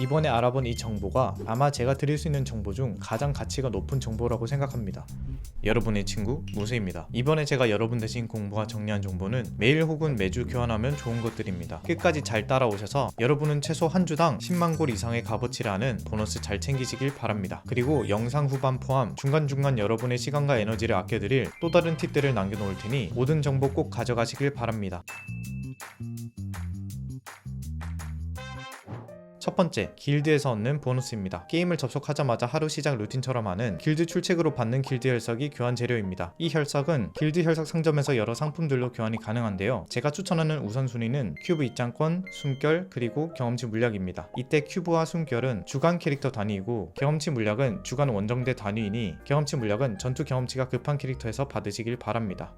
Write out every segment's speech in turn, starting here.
이번에 알아본 이 정보가 아마 제가 드릴 수 있는 정보 중 가장 가치가 높은 정보라고 생각합니다. 여러분의 친구 무수입니다. 이번에 제가 여러분 대신 공부와 정리한 정보는 매일 혹은 매주 교환하면 좋은 것들입니다. 끝까지 잘 따라오셔서 여러분은 최소 한 주당 10만 골 이상의 값어치를 하는 보너스 잘 챙기시길 바랍니다. 그리고 영상 후반 포함 중간중간 여러분의 시간과 에너지를 아껴드릴 또 다른 팁들을 남겨놓을 테니 모든 정보 꼭 가져가시길 바랍니다. 첫 번째, 길드에서 얻는 보너스입니다. 게임을 접속하자마자 하루 시작 루틴처럼 하는 길드 출첵으로 받는 길드 혈석이 교환 재료입니다. 이 혈석은 길드 혈석 상점에서 여러 상품들로 교환이 가능한데요. 제가 추천하는 우선순위는 큐브 입장권, 숨결, 그리고 경험치 물약입니다. 이때 큐브와 숨결은 주간 캐릭터 단위이고 경험치 물약은 주간 원정대 단위이니 경험치 물약은 전투 경험치가 급한 캐릭터에서 받으시길 바랍니다.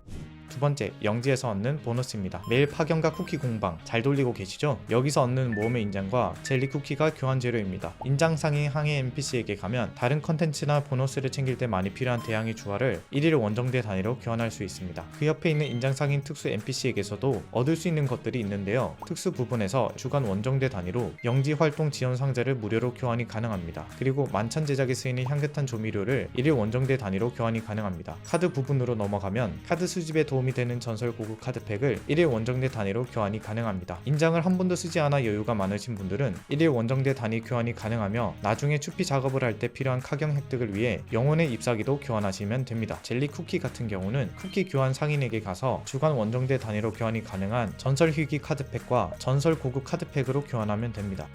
두 번째, 영지에서 얻는 보너스입니다. 매일 파견과 쿠키 공방 잘 돌리고 계시죠? 여기서 얻는 모험의 인장과 젤리 쿠키가 교환 재료입니다. 인장 상위 항해 NPC에게 가면 다른 컨텐츠나 보너스를 챙길 때 많이 필요한 대항의 주화를 1일 원정대 단위로 교환할 수 있습니다. 그 옆에 있는 인장 상인 특수 NPC에게서도 얻을 수 있는 것들이 있는데요. 특수 부분에서 주간 원정대 단위로 영지 활동 지원 상자를 무료로 교환이 가능합니다. 그리고 만찬 제작에 쓰이는 향긋한 조미료를 1일 원정대 단위로 교환이 가능합니다. 카드 부분으로 넘어가면 카드 수집에 도 움이 되는 전설 고급 카드팩을 1일 원정대 단위로 교환이 가능합니다. 인장을 한 번도 쓰지 않아 여유가 많으신 분들은 1일 원정대 단위 교환이 가능하며 나중에 추피 작업을 할 때 필요한 카경 획득을 위해 영혼의 잎사귀도 교환하시면 됩니다. 젤리 쿠키 같은 경우는 쿠키 교환 상인에게 가서 주간 원정대 단위로 교환이 가능한 전설 희귀 카드팩과 전설 고급 카드팩으로 교환하면 됩니다.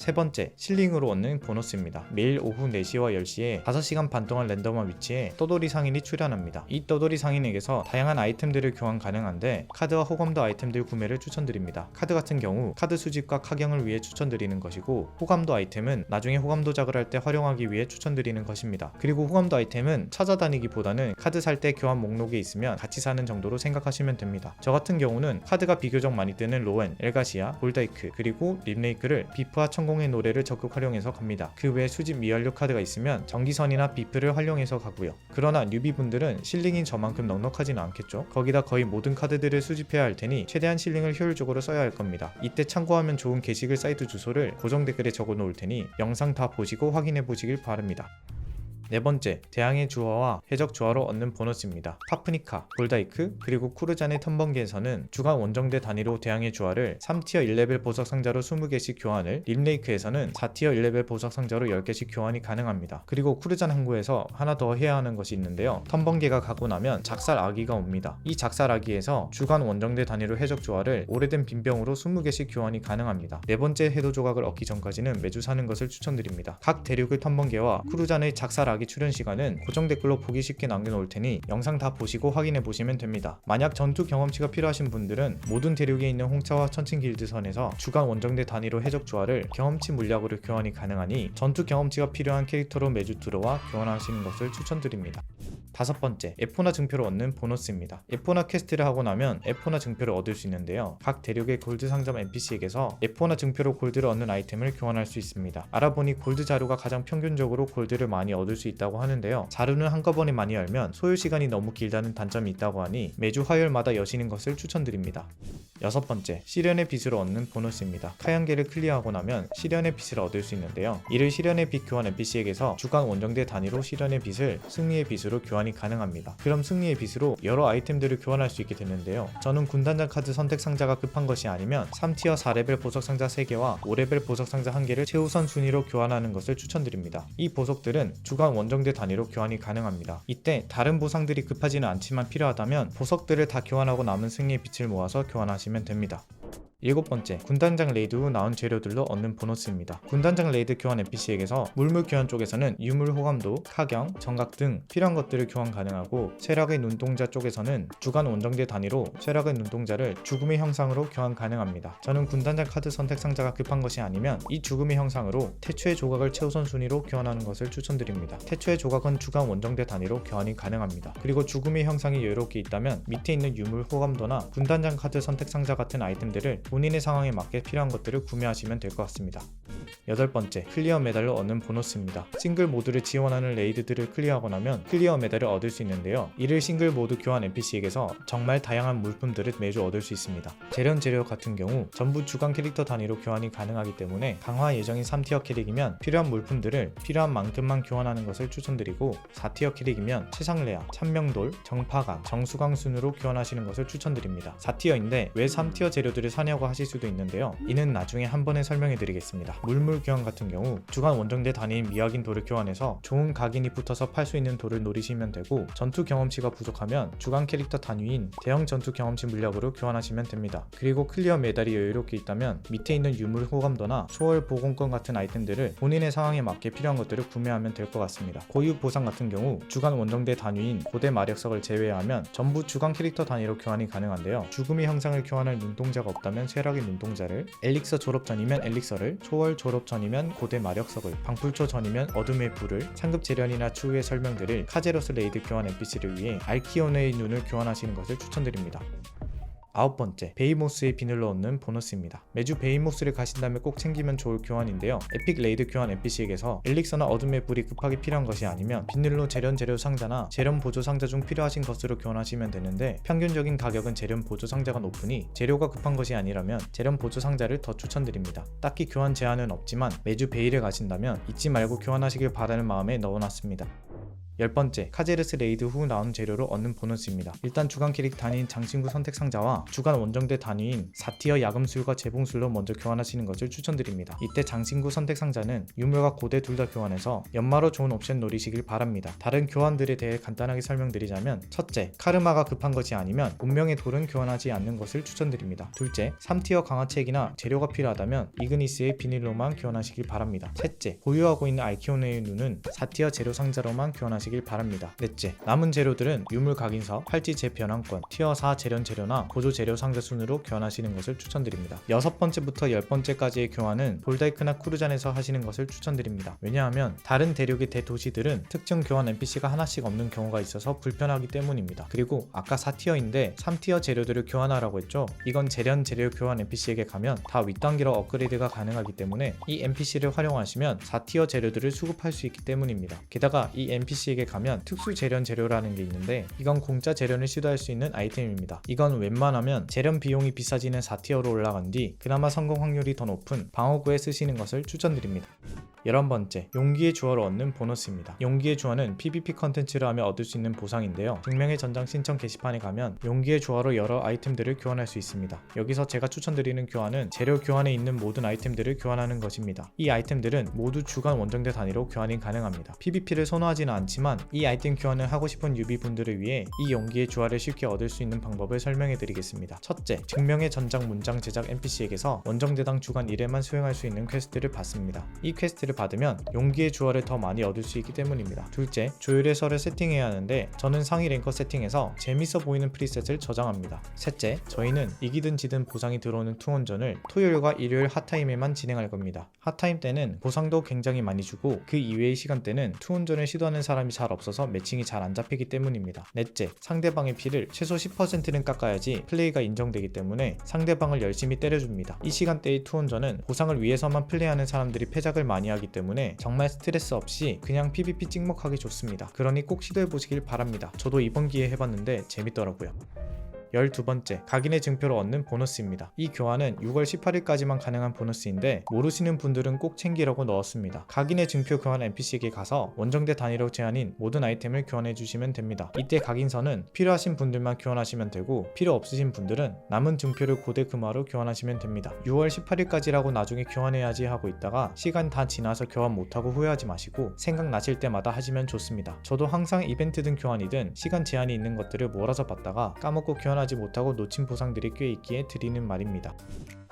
세 번째, 실링으로 얻는 보너스입니다. 매일 오후 4시와 10시에 5시간 반 동안 랜덤한 위치에 떠돌이 상인이 출연합니다. 이 떠돌이 상인에게서 다양한 아이템들을 교환 가능한데 카드와 호감도 아이템들 구매를 추천드립니다. 카드 같은 경우 카드 수집과 카경을 위해 추천드리는 것이고 호감도 아이템은 나중에 호감 도 작을 할 때 활용하기 위해 추천드리는 것입니다. 그리고 호감도 아이템은 찾아다니기보다는 카드 살 때 교환 목록에 있으면 같이 사는 정도로 생각하시면 됩니다. 저 같은 경우는 카드가 비교적 많이 뜨는 로엔, 엘가시아, 볼다이크 그리고 립레이크를 비프와 천공 의 노래를 적극 활용해서 갑니다. 그 외에 수집 미완료 카드가 있으면 전기선이나 비프를 활용해서 가고요. 그러나 뉴비분들은 실링인 저만큼 넉넉하지는 않겠죠. 거기다 거의 모든 카드들을 수집해야 할 테니 최대한 실링을 효율적으로 써야 할 겁니다. 이때 참고하면 좋은 게시글 사이트 주소를 고정 댓글에 적어 놓을 테니 영상 다 보시고 확인해 보시길 바랍니다. 네 번째, 대항의 주화와 해적 주화로 얻는 보너스입니다. 파프니카, 골다이크, 그리고 쿠르잔의 턴번기에서는 주간 원정대 단위로 대항의 주화를 3티어 1레벨 보석 상자로 20개씩 교환을, 림레이크에서는 4티어 1레벨 보석 상자로 10개씩 교환이 가능합니다. 그리고 쿠르잔 항구에서 하나 더 해야 하는 것이 있는데요. 턴번개가 가고 나면 작살 아기가 옵니다. 이 작살 아기에서 주간 원정대 단위로 해적 주화를 오래된 빈병으로 20개씩 교환이 가능합니다. 네 번째 해도 조각을 얻기 전까지는 매주 사는 것을 추천드립니다. 각 대륙의 턴번개와 쿠르잔의 작살 아기 출연 시간은 고정 댓글로 보기 쉽게 남겨놓을 테니 영상 다 보시고 확인해 보시면 됩니다. 만약 전투 경험치가 필요하신 분들은 모든 대륙에 있는 홍차와 천칭 길드선에서 주간 원정대 단위로 해적 조화를 경험치 물약으로 교환이 가능하니 전투 경험치가 필요한 캐릭터로 매주 들어와 교환하시는 것을 추천드립니다. 다섯 번째, 에포나 증표를 얻는 보너스입니다. 에포나 퀘스트를 하고 나면 에포나 증표를 얻을 수 있는데요. 각 대륙의 골드 상점 NPC에게서 에포나 증표로 골드를 얻는 아이템을 교환할 수 있습니다. 알아보니 골드 자루가 가장 평균적으로 골드를 많이 얻을 수 있다고 하는데요. 자루는 한꺼번에 많이 열면 소요 시간이 너무 길다는 단점이 있다고 하니 매주 화요일마다 여시는 것을 추천드립니다. 여섯 번째, 시련의 빛으로 얻는 보너스입니다. 카양계를 클리어하고 나면 시련의 빛을 얻을 수 있는데요. 이를 시련의 빛 교환 NPC에게서 주간 원정대 단위로 시련의 빛을 승리의 빛으로 교환이 가능합니다. 그럼 승리의 빛으로 여러 아이템들을 교환할 수 있게 되는데요. 저는 군단장 카드 선택 상자가 급한 것이 아니면 3티어 4레벨 보석 상자 3개와 5레벨 보석 상자 1개를 최우선 순위로 교환하는 것을 추천드립니다. 이 보석들은 주간 원정대 단위로 교환이 가능합니다. 이때 다른 보상들이 급하지는 않지만 필요하다면 보석들을 다 교환하고 남은 승리의 빛을 모아서 교환하시면 됩니다. 일곱 번째, 군단장 레이드 후 나온 재료들로 얻는 보너스입니다. 군단장 레이드 교환 NPC에게서 물물 교환 쪽에서는 유물 호감도, 카경, 정각 등 필요한 것들을 교환 가능하고 쇠락의 눈동자 쪽에서는 주간 원정대 단위로 쇠락의 눈동자를 죽음의 형상으로 교환 가능합니다. 저는 군단장 카드 선택 상자가 급한 것이 아니면 이 죽음의 형상으로 태초의 조각을 최우선 순위로 교환하는 것을 추천드립니다. 태초의 조각은 주간 원정대 단위로 교환이 가능합니다. 그리고 죽음의 형상이 여유롭게 있다면 밑에 있는 유물 호감도나 군단장 카드 선택 상자 같은 아이템들을 본인의 상황에 맞게 필요한 것들을 구매하시면 될 것 같습니다. 여덟 번째, 클리어 메달을 얻는 보너스입니다. 싱글 모드를 지원하는 레이드들을 클리어하고 나면 클리어 메달을 얻을 수 있는데요. 이를 싱글 모드 교환 NPC에게서 정말 다양한 물품들을 매주 얻을 수 있습니다. 재련 재료 같은 경우 전부 주간 캐릭터 단위로 교환이 가능하기 때문에 강화 예정인 3티어 캐릭이면 필요한 물품들을 필요한 만큼만 교환하는 것을 추천드리고 4티어 캐릭이면 최상 레아, 찬명돌, 정파강, 정수강 순으로 교환하시는 것을 추천드립니다. 4티어인데 왜 3티어 재료들을 사냐고 하실 수도 있는데요. 이는 나중에 한 번에 설명해 드리겠습니다. 물물 교환 같은 경우 주간 원정대 단위인 미확인 돌을 교환해서 좋은 각인이 붙어서 팔 수 있는 돌을 노리시면 되고 전투 경험치가 부족하면 주간 캐릭터 단위인 대형 전투 경험치 물약으로 교환하시면 됩니다. 그리고 클리어 메달이 여유롭게 있다면 밑에 있는 유물 호감도나 초월 보공권 같은 아이템들을 본인의 상황에 맞게 필요한 것들을 구매하면 될 것 같습니다. 고유 보상 같은 경우 주간 원정대 단위인 고대 마력석을 제외하면 전부 주간 캐릭터 단위로 교환이 가능한데요. 죽음의 형상을 교환할 눈동자가 없다면 쇠락의 눈동자를, 엘릭서 졸업 전이면 엘릭서를, 초월 졸업 전이면 고대 마력석을, 방풀초 전이면 어둠의 불을, 상급 재련이나 추후의 설명들을 카제로스 레이드 교환 NPC를 위해 알키오네의 눈을 교환하시는 것을 추천드립니다. 아홉 번째, 베이모스의 비늘로 얻는 보너스입니다. 매주 베이모스를 가신다면 꼭 챙기면 좋을 교환인데요. 에픽 레이드 교환 NPC에게서 엘릭서나 어둠의 불이 급하게 필요한 것이 아니면 비늘로 재련 재료 상자나 재련 보조 상자 중 필요하신 것으로 교환하시면 되는데 평균적인 가격은 재련 보조 상자가 높으니 재료가 급한 것이 아니라면 재련 보조 상자를 더 추천드립니다. 딱히 교환 제한은 없지만 매주 베이를 가신다면 잊지 말고 교환하시길 바라는 마음에 넣어놨습니다. 열 번째, 카제르스 레이드 후 나온 재료로 얻는 보너스입니다. 일단 주간 캐릭 단위인 장신구 선택 상자와 주간 원정대 단위인 4티어 야금술과 재봉술로 먼저 교환하시는 것을 추천드립니다. 이때 장신구 선택 상자는 유물과 고대 둘 다 교환해서 연마로 좋은 옵션 노리시길 바랍니다. 다른 교환들에 대해 간단하게 설명드리자면 첫째, 카르마가 급한 것이 아니면 운명의 돌은 교환하지 않는 것을 추천드립니다. 둘째, 3티어 강화책이나 재료가 필요하다면 이그니스의 비닐로만 교환하시길 바랍니다. 셋째, 보유하고 있는 알키오네의 눈은 4티어 재료 상자로만 교환하시길 바랍니다. 넷째, 남은 재료들은 유물 각인서, 팔찌 재 변환권, 티어 4 재련 재료나 보조 재료 상자 순으로 교환하시는 것을 추천드립니다. 여섯 번째부터 열 번째까지의 교환은 볼다이크나 쿠르잔에서 하시는 것을 추천드립니다. 왜냐하면 다른 대륙의 대도시들은 특정 교환 NPC가 하나씩 없는 경우가 있어서 불편하기 때문입니다. 그리고 아까 4티어인데 3티어 재료들을 교환하라고 했죠. 이건 재련 재료 교환 NPC에게 가면 다 윗단계로 업그레이드가 가능하기 때문에 이 NPC를 활용하시면 4티어 재료들을 수급할 수 있기 때문입니다. 게다가 이 NPC 에게 가면 특수 재련 재료라는 게 있는데 이건 공짜 재련을 시도할 수 있는 아이템입니다. 이건 웬만하면 재련 비용이 비싸지는 4티어로 올라간 뒤 그나마 성공 확률이 더 높은 방어구에 쓰시는 것을 추천드립니다. 11번째, 용기의 주어를 얻는 보너스입니다. 용기의 주어는 PVP 컨텐츠를 하며 얻을 수 있는 보상인데요. 증명의 전장 신청 게시판에 가면 용기의 주어로 여러 아이템들을 교환할 수 있습니다. 여기서 제가 추천드리는 교환은 재료 교환에 있는 모든 아이템들을 교환하는 것입니다. 이 아이템들은 모두 주간 원정대 단위로 교환이 가능합니다. PVP를 선호하지는 않지만 이 아이템 교환을 하고 싶은 유비분들을 위해 이 용기의 주화를 쉽게 얻을 수 있는 방법을 설명해 드리겠습니다. 첫째, 증명의 전장 문장 제작 NPC에게서 원정대당 주간 1회만 수행할 수 있는 퀘스트를 받습니다. 이 퀘스트를 받으면 용기의 주화를 더 많이 얻을 수 있기 때문입니다. 둘째, 조율의 설을 세팅해야 하는데 저는 상위 랭커 세팅에서 재밌어 보이는 프리셋을 저장합니다. 셋째, 저희는 이기든 지든 보상이 들어오는 투혼전을 토요일과 일요일 핫타임에만 진행할 겁니다. 핫타임 때는 보상도 굉장히 많이 주고 그 이외의 시간대는 투혼전을 시도하는 사람이 잘 없어서 매칭이 잘 안 잡히기 때문입니다. 넷째, 상대방의 피를 최소 10%는 깎아야지 플레이가 인정되기 때문에 상대방을 열심히 때려줍니다. 이 시간대의 투혼전은 보상을 위해서만 플레이하는 사람들이 패작을 많이 하기 때문에 정말 스트레스 없이 그냥 PVP 찍먹하기 좋습니다. 그러니 꼭 시도해 보시길 바랍니다. 저도 이번 기회에 해봤는데 재밌더라고요. 12번째, 각인의 증표를 얻는 보너스입니다. 이 교환은 6월 18일까지만 가능한 보너스인데 모르시는 분들은 꼭 챙기려고 넣었습니다. 각인의 증표 교환 NPC에게 가서 원정대 단위로 제한인 모든 아이템을 교환해 주시면 됩니다. 이때 각인서는 필요하신 분들만 교환하시면 되고 필요 없으신 분들은 남은 증표를 고대 금화로 교환하시면 됩니다. 6월 18일까지라고 나중에 교환해야지 하고 있다가 시간 다 지나서 교환 못하고 후회하지 마시고 생각나실 때마다 하시면 좋습니다. 저도 항상 이벤트든 교환이든 시간 제한이 있는 것들을 몰아서 받다가 까먹고 교환 하지 못하고 놓친 보상들이 꽤 있기에 드리는 말입니다.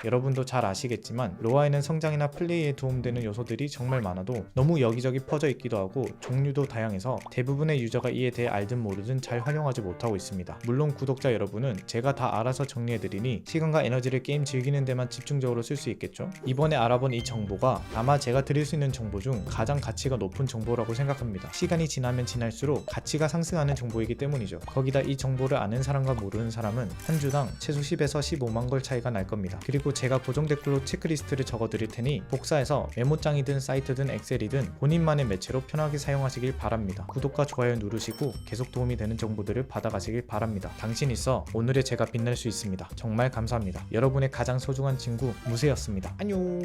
여러분도 잘 아시겠지만 로아에는 성장이나 플레이에 도움되는 요소들이 정말 많아도 너무 여기저기 퍼져 있기도 하고 종류도 다양해서 대부분의 유저가 이에 대해 알든 모르든 잘 활용하지 못하고 있습니다. 물론 구독자 여러분은 제가 다 알아서 정리해드리니 시간과 에너지를 게임 즐기는 데만 집중적으로 쓸 수 있겠죠? 이번에 알아본 이 정보가 아마 제가 드릴 수 있는 정보 중 가장 가치가 높은 정보라고 생각합니다. 시간이 지나면 지날수록 가치가 상승하는 정보이기 때문이죠. 거기다 이 정보를 아는 사람과 모르는 사람은 한 주당 최소 10에서 15만 걸 차이가 날 겁니다. 그리고 그리고 제가 고정 댓글로 체크리스트를 적어드릴 테니 복사해서 메모장이든 사이트든 엑셀이든 본인만의 매체로 편하게 사용하시길 바랍니다. 구독과 좋아요 누르시고 계속 도움이 되는 정보들을 받아가시길 바랍니다. 당신 있어 오늘의 제가 빛날 수 있습니다. 정말 감사합니다. 여러분의 가장 소중한 친구 무쇠였습니다. 안녕.